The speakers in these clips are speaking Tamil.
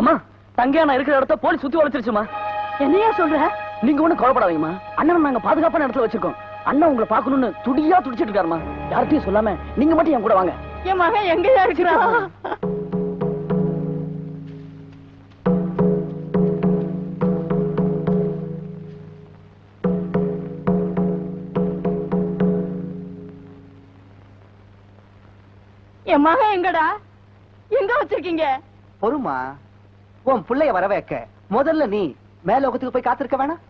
அம்மா தங்கையா நான் இருக்கிற இடத்த போலீஸ் சுத்தி வளைச்சிருச்சுமா. என்னையா சொல்ற? நீங்க ஒண்ணும் கவலைப்படாதீங்கம்மா. அண்ணன் நாங்க பாதுகாப்பான இடத்துல வச்சிருக்கோம். அண்ணன் உங்களை பார்க்கணும்னு துடியா துடிச்சிட்டு இருக்காருமா யார்கிட்டயும் சொல்லாம நீங்க மட்டும் என் கூட வாங்க. என் மகன் எங்கயா இருக்கிறான் என் மகன் எங்கடா? எங்க வச்சிருக்கீங்க? பொறுமா? உன் புள்ளைய வர வைக்க முதல்ல நீ மேலோகத்துக்கு போய் காத்திருக்க வேணாம்.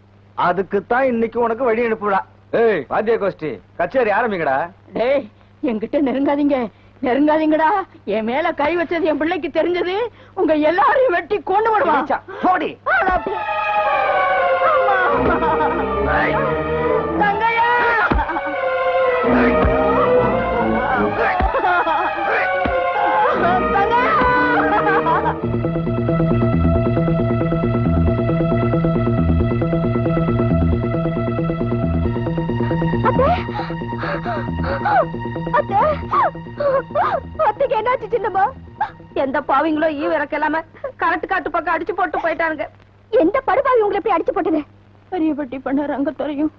அதுக்கு தான் இன்னைக்கு உனக்கு வழி அனுப்புடா ஏய் வாத்திய கோஷ்டி கச்சேரி ஆரம்பிங்கடா. டேய் என்கிட்ட நெருங்காதீங்க. நெருங்காதீங்கடா. என் மேல கை வச்சது என் பிள்ளைக்கு தெரிஞ்சது. உங்க எல்லாரையும் வெட்டி கொண்டு விடுவான் போடி. எந்த பாவிங்களோ ஈவ இறக்கலாம கரண்ட் காட்டு பக்கம் அடிச்சு போட்டு போயிட்டாங்க எந்த படுபாவி உங்களை எப்படி அடிச்சு போட்டது? பெரியபட்டி பண்ண ரங்கத்துறையும்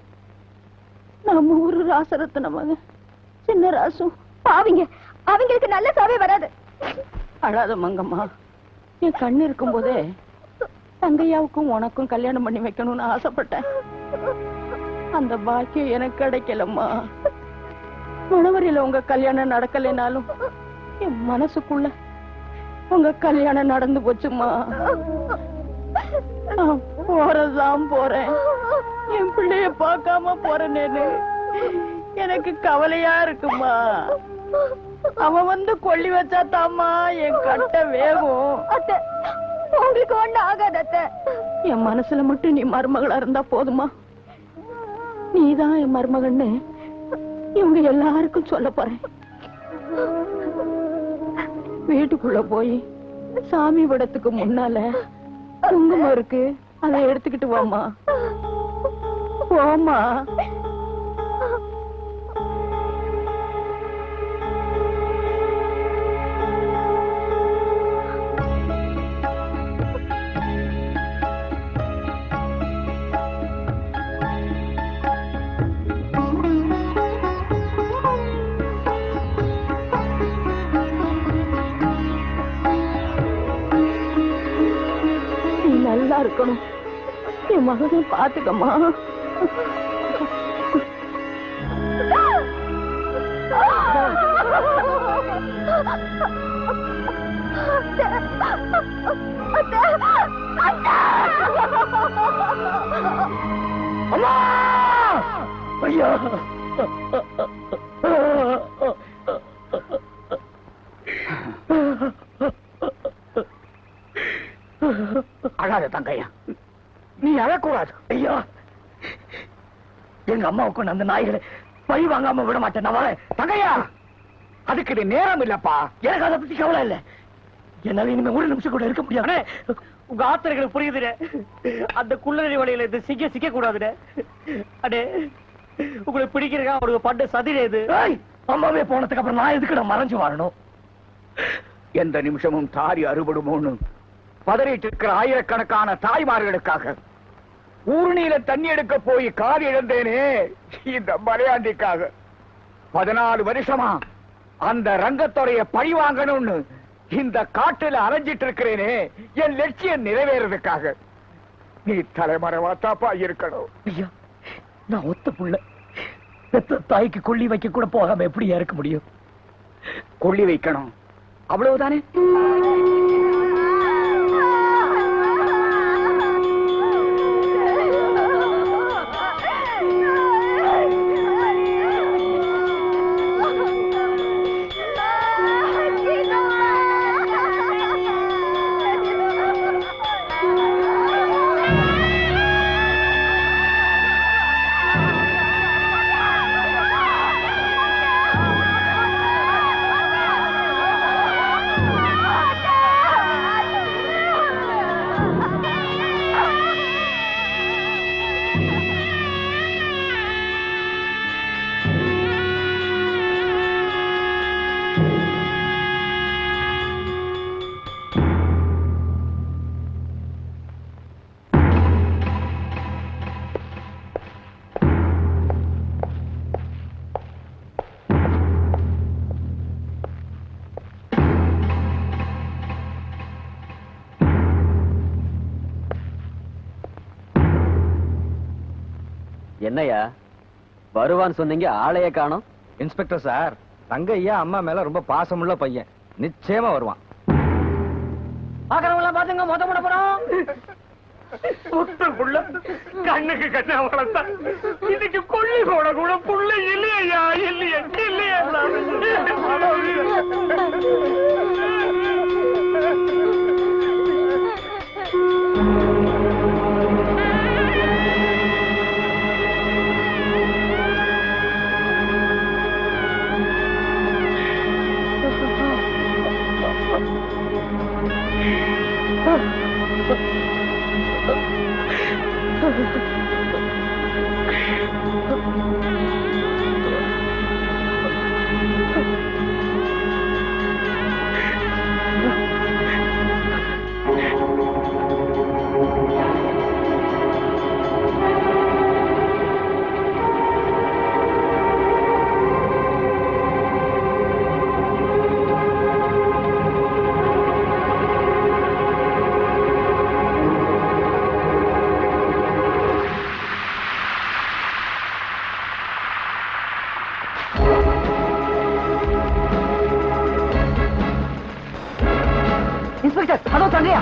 நம்ம ஊரு ராசரத்ன மகன் சின்ன ராசு. பாவிங்க அவங்களுக்கு நல்ல சாவே வராது. அழாத மங்கம்மா. என் கண்ணு இருக்கும் போதே தங்கையாவுக்கும் உனக்கும் கல்யாணம் பண்ணி வைக்கணும்னு ஆசைப்பட்டேன். அந்த பாக்கியம் எனக்கு கிடைக்கலம்மா. மணவரையில உங்க கல்யாணம் நடக்கலைனாலும் என் மனசுக்குள்ள உங்க கல்யாணம் நடந்து போச்சுமா நான் போறதுதான் போறேன். என் பிள்ளைய பார்க்காம போறேன்னு எனக்கு கவலையா இருக்குமா அவன் வந்து கொல்லி வச்சா தாமா என் கட்ட வேகும். உங்களுக்கு ஒண்ணு ஆகாத என் மனசுல மட்டும் நீ மருமகளா இருந்தா போதுமா? நீதான் என் மருமகன்னு இவங்க எல்லாருக்கும் சொல்ல போறேன். வீட்டுக்குள்ள போய் சாமி படத்துக்கு முன்னால குங்குமம் இருக்கு அதை எடுத்துக்கிட்டு வாமா போமா பாத்துக்கம்மா அம்மா! ஐயா! அழாத தங்கையா. நீ அழக்கூடாது. ஐயா. எங்க அம்மாவுக்கு அந்த நாய்களை பழி வாங்காம விட மாட்டேன். நான் வரேன். தங்கையா. அதுக்கு இது நேரம் இல்லப்பா. எனக்கு அதை பத்தி கவலை இல்ல. என்னால இனிமே ஒரு நிமிஷம் கூட இருக்க முடியாது உங்க ஆத்திரங்களுக்கு புரியுதுடே அந்த குள்ளநெறி வழியில இது சிக்க சிக்க கூடாதுடே அடே. உங்களுக்கு பிடிக்கிறக்கா அவருக்கு பட்ட சதிரே இது. அம்மாவே போனதுக்கு அப்புறம் நான் எதுக்கு நான் மறைஞ்சு வாழணும்? எந்த நிமிஷமும் தாரி அறுபடுமோன்னு பதறிட்டு இருக்கிற ஆயிரக்கணக்கான தாய்மார்களுக்காக ஊருணியில தண்ணி எடுக்க போய் கால் இழந்தேனே. இந்த மலையாண்டிக்காக. பதினாலு வருஷமா அந்த ரங்கத்துறைய பழி வாங்கணும்னு இந்த காட்டுல அலைஞ்சிட்டு இருக்கிறேனே என் லட்சியம் நிறைவேறதுக்காக. நீ தலைமறைவா தாப்பா இருக்கணும். ஐயா நான் ஒத்த புள்ள. பெத்த தாய்க்கு கொள்ளி வைக்க கூட போகாம எப்படியா இருக்க முடியும்? கொள்ளி வைக்கணும். அவ்வளவுதானே? என்னையா வருவான்னு சொன்னீங்க ஆளையே காணோம். இன்ஸ்பெக்டர் சார் தங்கையா அம்மா மேல ரொம்ப பாசமுள்ள பையன். நிச்சயமா வருவான். பாக்குறவங்க எல்லாம் பாத்துங்க மொத்த போட போறோம். புத்த புள்ள கண்ணுக்கு கண்ணா வளர்த்தா. இதுக்கு கொள்ளி போட கூட புள்ள இல்லையா இல்லையா இல்லையா. இன்ஸ்பெக்டர் அதோ தங்கையா?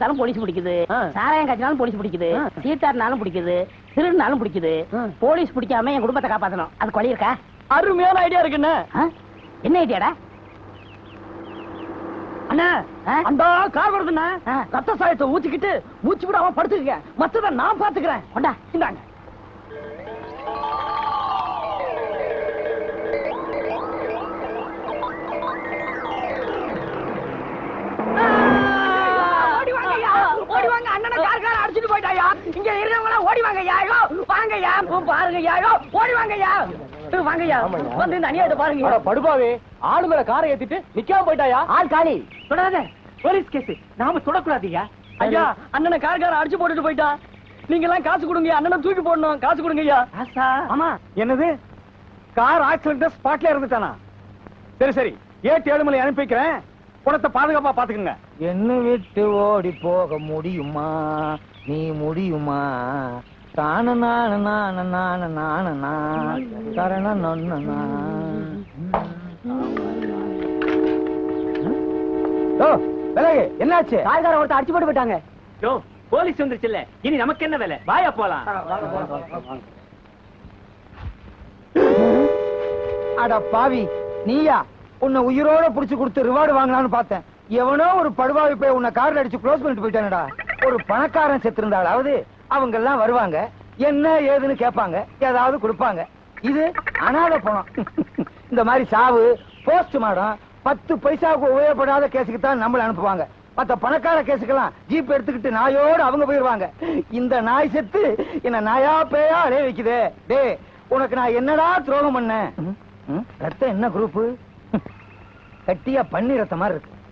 கஞ்சா வித்தாலும் போலீஸ் பிடிக்குது சாராயம் காய்ச்சினாலும் போலீஸ் பிடிக்குது. சீட்டாருனாலும் பிடிக்குது. திருடுனாலும் பிடிக்குது. போலீஸ் பிடிக்காம என் குடும்பத்தை காப்பாத்தணும். அது கொலை இருக்கா? அருமையான ஐடியா இருக்குண்ணே? என்ன? ஐடியாடா அண்ணா? அந்த கார் வருதுண்ணா. ரத்த சாயத்தை ஊத்திக்கிட்டு மூச்சு விடாம படுத்துக்க மத்தத நான் பாத்துக்கிறேன் கொண்டா. இந்தாங்க. வாங்க அண்ணனை கார் கார் அடிச்சிட்டு போயிட்டாயா? இங்க இருந்தவங்க எல்லாம் ஓடி வாங்கய்யா ஐயோ வாங்கய்யா பாருங்கய்யா ஐயோ ஓடி வாங்கய்யா. வாங்கய்யா வந்து அநியாயத்தை பாருங்க படுபாவே ஆளு மேல காரை ஏத்திட்டு நிக்காம போயிட்டாயா? ஆள் காலி. தொடாத. Police case. நாம தொடக்கூடாதீங்க ஐயா அண்ணனை கார் கார அடிச்சு போட்டுட்டு போயிட்டா. நீங்க எல்லாம் காசு கொடுங்க அண்ணனை தூக்கி போடணும். காசு கொடுங்க ஐயா ஆமா. என்னது? கார் ஆக்சிடென்ட் ஸ்பாட்ல இருந்துட்டானா சரி சரி. ஏட்டு ஏழுமலை அனுப்பி வைக்கிறேன். குணத்தை பாதுகாப்பா பாத்துக்கங்க. என்ன விட்டு ஓடி போக முடியுமா? நீ முடியுமா? தான நான நான நான நான கரண நொன்னா ஓ விலகு. என்னாச்சு? காய்கார ஒருத்தர் அடிச்சு போட்டு போயிட்டாங்க. யோ போலீஸ் வந்துருச்சுல்ல. இனி நமக்கு என்ன வேலை? வாயா போலாம். அட பாவி நீயா? உன்னை உயிரோட புடிச்சு கொடுத்து ரிவார்டு வாங்கலாம்னு பார்த்தேன். எவனோ ஒரு படுவாவி போய் உன்னை கார்ல அடிச்சு க்ளோஸ் பண்ணிட்டு போயிட்டானடா. ஒரு பணக்காரன் செத்திருந்தாலாவது அவங்க எல்லாம் வருவாங்க. என்ன ஏதுன்னு கேட்பாங்க. ஏதாவது கொடுப்பாங்க. இது அனாதை பணம். இந்த மாதிரி சாவு போஸ்ட் மாடம் பத்து பைசாவுக்கு உபயோகப்படாத கேஸுக்கு தான் நம்மள அனுப்புவாங்க. மத்த பணக்கார கேஸுக்கெல்லாம் ஜீப் எடுத்துக்கிட்டு நாயோட அவங்க போயிருவாங்க. இந்த நாய் செத்து என்ன நாயா பேயா அலைய வைக்குதே. டே உனக்கு நான் என்னடா துரோகம் பண்ணேன்? ரத்தம் என்ன குரூப் கட்டியா பண்ணி ரத்த மாதிரி இருக்கு.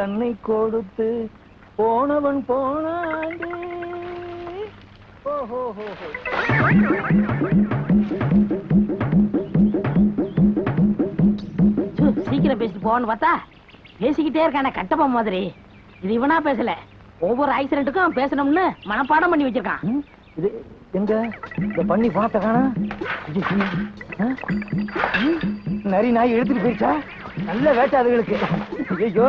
தன்னை கொடுத்து போனவன் போனாண்டு. ஓஹோ சீக்கிரம் பேசிட்டு போன்னு பார்த்தா பேசிக்கிட்டே இருக்கானே கட்டப்பா மாதிரி. இது இவனா பேசல. ஒவ்வொரு ஆக்சிடென்ட்டுக்கும் பேசணும்னு மனப்பாடம் பண்ணி வச்சிருக்கான். இது எங்க? இந்த பண்ணி பணத்தை காணா நரி நாய் எடுத்துட்டு போயிடுச்சா? நல்ல வேட்டை அதுகளுக்கு. ஐயோ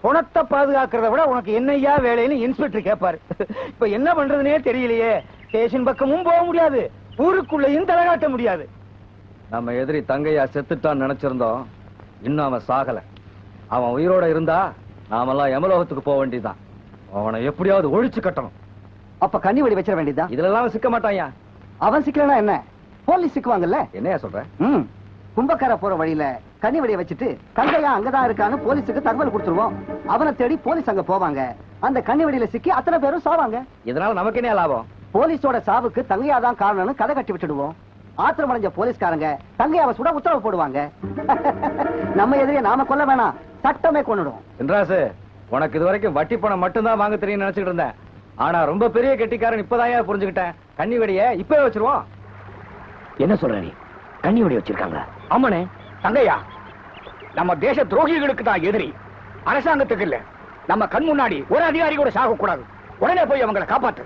பணத்தை பாதுகாக்கிறத விட உனக்கு என்னையா வேலைன்னு இன்ஸ்பெக்டர் கேட்பாரு இப்ப என்ன பண்றதுனே தெரியலையே. ஸ்டேஷன் பக்கமும் போக முடியாது. ஊருக்குள்ளேயும் தலை காட்ட முடியாது. நம்ம எதிரி தங்கையா செத்துட்டான்னு நினைச்சிருந்தோம். இன்னும் அவன் சாகல. அவன் உயிரோட இருந்தா நாமெல்லாம் யமலோகத்துக்கு போக வேண்டியதுதான். அவனை எப்படியாவது ஒழிச்சு கட்டணும். அப்ப கண்ணி வெடி வச்சிட வேண்டியதுதான் இதுல அவன் சிக்க மாட்டான்யா அவன் சிக்கலனா என்ன? போலீஸ் சிக்குவாங்கல்ல? என்னையா சொல்ற? ம். கும்பக்கார போற வழியில கண்ணி வெடியை வச்சுட்டு தங்கையா அங்கதான் இருக்கான்னு போலீஸுக்கு தகவல் கொடுத்துருவோம். அவனை தேடி போலீஸ் அங்க போவாங்க. அந்த கண்ணி வெடியில சிக்கி அத்தனை பேரும் சாவாங்க. இதனால நமக்கு என்ன லாபம்? போலீஸோட சாவுக்கு தங்கையா தான் காரணம்னு கதை கட்டி விட்டுடுவோம். ஆத்திரம் அடைஞ்ச போலீஸ்காரங்க தங்கையாவை சுட உத்தரவு போடுவாங்க. நம்ம எதிரியை நாம கொல்ல வேணாம். சட்டமே கொன்னுடும். என்றாசு உனக்கு இது வரைக்கும் வட்டி பணம் மட்டும்தான் வாங்க தெரியும் நினைச்சிட்டு இருந்தேன். ஆனா ரொம்ப பெரிய கெட்டிக்காரன் இப்பதான் புரிஞ்சுக்கிட்டேன். கண்ணி வெடிய இப்பவே வச்சிருவோம். என்ன சொல்ற நீ? கண்ணி வெடி வச்சிருக்காங்க ஆமாண்ணே தங்கையா நம்ம தேச துரோகிகளுக்கு தான் எதிரி. அரசாங்கத்துக்கு இல்ல. நம்ம கண் முன்னாடி ஒரு அதிகாரி கூட சாக கூடாது உடனே போய் அவங்களை காப்பாத்து.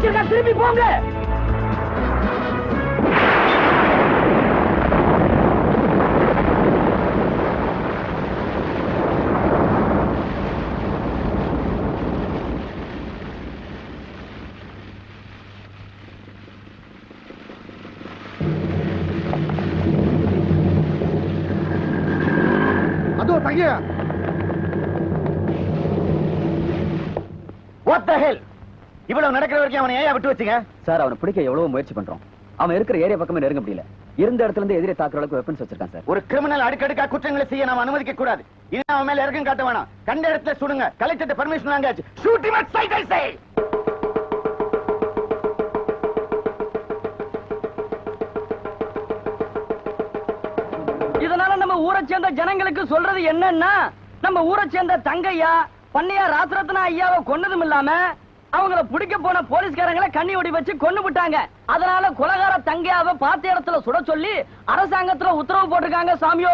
வச்சிருக்கா திரும்பி போங்க அதோ தங்கையா What the hell? இவ்வளவு நடக்கிற வரைக்கும் அவனை ஏன் விட்டு வச்சுங்க? சார் அவனை பிடிக்க எவ்வளவு முயற்சி பண்றோம். அவன் இருக்கிற ஏரியா பக்கமே நெருங்க முடியல. இருந்த இடத்துல இருந்து எதிரே தாக்குற அளவுக்கு வெப்பன்ஸ் வச்சிருக்கான் சார். ஒரு கிரிமினல் அடுக்கடுக்கா குற்றங்களை செய்ய நாம் அனுமதிக்க கூடாது. இனி அவன் மேல இறக்கம் காட்ட வேணாம். கண்ட இடத்துல சுடுங்க. Collector permission வாங்காச்சு shoot him at sight I say இதனால நம்ம ஊரை சேர்ந்த ஜனங்களுக்கு சொல்றது என்னன்னா நம்ம ஊரை சேர்ந்த தங்கையா பண்ணையா ராசரத்னா ஐயாவை கொன்னதும் இல்லாம அவங்கள பிடிக்க போன போலீஸ்காரங்களை கண்ணி ஒடி வச்சு கொண்டு விட்டாங்க. அதனால குலகார தங்கையாவை பார்த்த இடத்துல சுட சொல்லி அரசாங்கத்துல உத்தரவு போட்டிருக்காங்க சாமியோ!